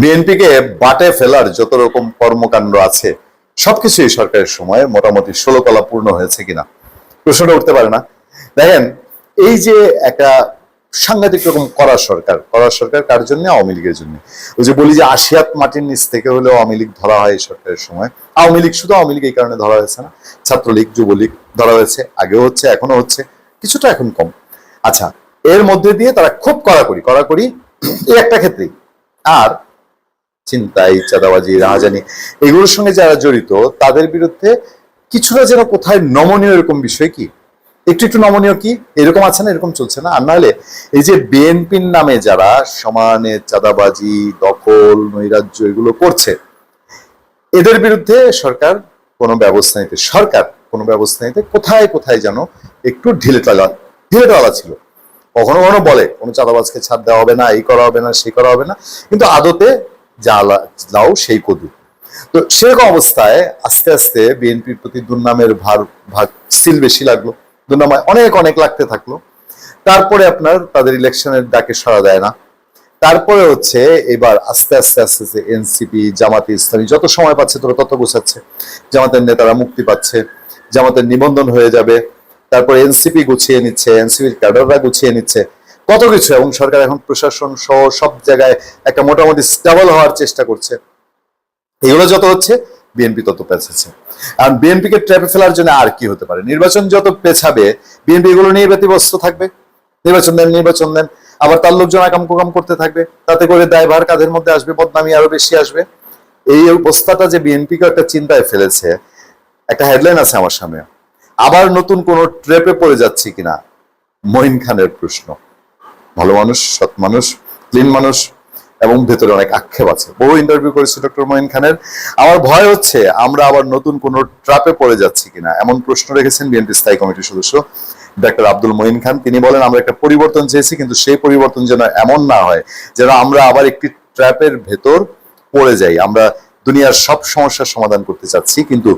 বিএনপিকে বাটে ফেলার যত রকম কর্মকাণ্ড আছে, সবকিছুই সরকারের সময় মোটামুটি ষোলো কলা পূর্ণ হয়েছে কিনা প্রশ্নটা উঠতে পারে না। দেখেন, এই যে একটা সাংঘাতিক রকম করা সরকার করা সরকার কার জন্য? আওয়ামী লীগের জন্য। ওই যে বলি যে আশিয়াত মাটির নিচ থেকে হলেও আওয়ামী লীগ ধরা হয় এই সরকারের সময়। আওয়ামী লীগ শুধু আওয়ামী লীগ এই কারণে ধরা হয়েছে না, ছাত্রলীগ, যুবলীগ ধরা হয়েছে, আগেও হচ্ছে এখনও হচ্ছে, কিছুটা এখন কম। আচ্ছা এর মধ্যে দিয়ে তারা খুব কড়াকড়ি কড়াকড়ি এই একটা ক্ষেত্রেই। আর চিন্তাই চাঁদাবাজি, রাহাজানি, এগুলোর সঙ্গে যারা জড়িত, তাদের বিরুদ্ধে কিছুটা যেন কোথায় নমনীয় এরকম বিষয় কি? একটু একটু নমনীয় কি? এরকম আছে না, এরকম চলছে না? আর নাহলে এই যে বিএনপির নামে যারা সমানে চাঁদাবাজি, দখল, নৈরাজ্য এগুলো করছে, এদের বিরুদ্ধে সরকার কোনো ব্যবস্থা নিতে, সরকার কোনো ব্যবস্থা নিতে কোথায় কোথায় যেন একটু ঢিলে টালা ঢিলে টালা ছিল। কখনো কখনো বলে, কোনো চাঁদাবাজকে ছাড় দেওয়া হবে না, এই করা হবে না, সেই করা হবে না। কিন্তু আদতে যা লা- লাও সেই কদু তো সেরকম অবস্থায় আস্তে আস্তে বিএনপির প্রতি দুর্নামের ভার, ভাগ সিল বেশি লাগল। দুর্নামায় অনেক অনেক লাগতে থাকল। তারপরে আপনার তাদের ইলেকশনের ডাকে সাড়া দেয় না। তারপরে হচ্ছে এবার আস্তে আস্তে আস্তে আস্তে এনসিপি জামাতে ইসলামী যত সময় পাচ্ছে তোরা তত গোছাচ্ছে। জামাতের নেতারা মুক্তি পাচ্ছে, জামাতের নিবন্ধন হয়ে যাবে। তারপর এনসিপি গুছিয়ে নিচ্ছে এনসিপির ক্যাডাররা গুছিয়ে নিচ্ছে। কত কিছু, এবং সরকার এখন প্রশাসন সহ সব জায়গায় একটা মোটামুটি স্টেবল হওয়ার চেষ্টা করছে। এগুলো যত হচ্ছে বিএনপি তত পেছাচ্ছে আর বিএনপিকে ট্র্যাপে ফেলার জন্য আর কি হতে পারে? নির্বাচন যত পেছাবে বিএনপি এগুলো নিয়ে ব্যতিব্যস্ত থাকবে। নির্বাচন দেন নির্বাচন দেন, আবার তার লোকজন আকাম কুকাম করতে থাকবে। তাতে করে দায়ভার কাঁধের মধ্যে আসবে? বদনামি আরও বেশি আসবে। এই অবস্থাটা যে বিএনপিকে একটা চিন্তায় ফেলেছে, একটা হেডলাইন আছে আমার সামনে। আবার নতুন কোন ট্রেপে পড়ে যাচ্ছে কিনা? মঈন খানের প্রশ্ন। ভালো মানুষ, সৎ মানুষ ক্লিন মানুষ এবং ভেতরে অনেক আক্ষেপ আছে। বহু ইন্টারভিউ করেছি ডক্টর মঈন খানের আমার ভয় হচ্ছে আমরা আবার নতুন কোন ট্রাপে পড়ে যাচ্ছি কিনা। এমন প্রশ্ন রেখেছেন বিএনপি স্থায়ী কমিটির সদস্য ডাক্তার আব্দুল মঈন খান তিনি বলেন, আমরা একটা পরিবর্তন চেয়েছি, কিন্তু সেই পরিবর্তন যেন এমন না হয় যেন আমরা আবার একটি ট্র্যাপের ভেতর পড়ে যাই। আমরা দুনিয়ার সব সমস্যার সমাধান করতে চাচ্ছি, কিন্তু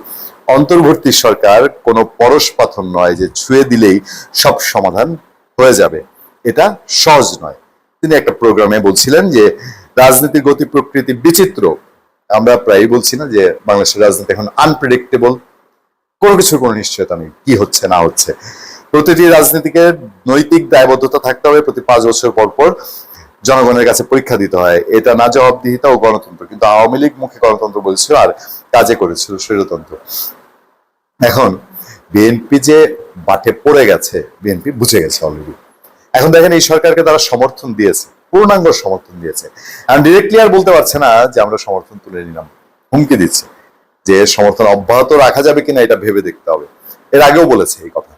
অন্তর্বর্তী সরকার কোনো পরশ পাথর নয় যে ছুঁয়ে দিলেই সব সমাধান হয়ে যাবে। এটা সহজ নয়। তিনি একটা প্রোগ্রামে বলছিলেন যে, রাজনীতির গতি প্রকৃতি বিচিত্র। আমরা প্রায়ই বলছি না যে, বাংলাদেশের রাজনীতি এখন আনপ্রেডিক্টেবল কোনো কিছুর কোনো নিশ্চয়তা নেই, কি হচ্ছে, না হচ্ছে। প্রতিটি রাজনীতিকে নৈতিক দায়বদ্ধতা থাকতে হবে প্রতি পাঁচ বছর পর পর। জনগণের কাছে পরীক্ষা দিতে হয়, এটা না জবাবদিহিতা ও গণতন্ত্র। কিন্তু আওয়ামী লীগ মুখে গণতন্ত্র বলছিল, আর কাজে করেছিল স্বৈরতন্ত্র। এখন, বিএনপি যে বাটে পড়ে গেছে, বিএনপি বুঝে গেছে অলরেডি এখন দেখেন এই সরকারকে তারা সমর্থন দিয়েছে পূর্ণাঙ্গ সমর্থন দিয়েছে। আর ডিরেক্টলি আর বলতে পারছে না যে আমরা সমর্থন তুলে নিলাম হুমকি দিচ্ছে যে সমর্থন অব্যাহত রাখা যাবে কিনা এটা ভেবে দেখতে হবে। এর আগেও বলেছে এই কথা।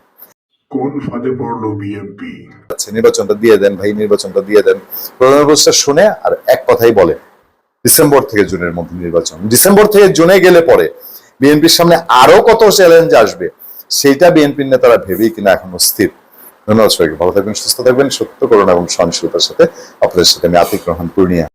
কোন ফাঁদে পড়ল বিএনপি আচ্ছা নির্বাচনটা দিয়ে দেন ভাই নির্বাচনটা দিয়ে দেন। প্রধান উপদেষ্টা শুনে আর এক কথাই বলে ডিসেম্বর থেকে জুনের মধ্যে নির্বাচন। ডিসেম্বর থেকে জুনে গেলে পরে বিএনপির সামনে আরও কত চ্যালেঞ্জ আসবে সেইটা বিএনপির নেতারা ভেবেই কিনা এখন স্থির। ধন্যবাদ সবাইকে। ভালো থাকবেন, সুস্থ থাকবেন। সত্য করুন এবং সহনশীলতার সাথে আপনাদের সাথে আমি আতিক রহমান, পূর্ণিয়া।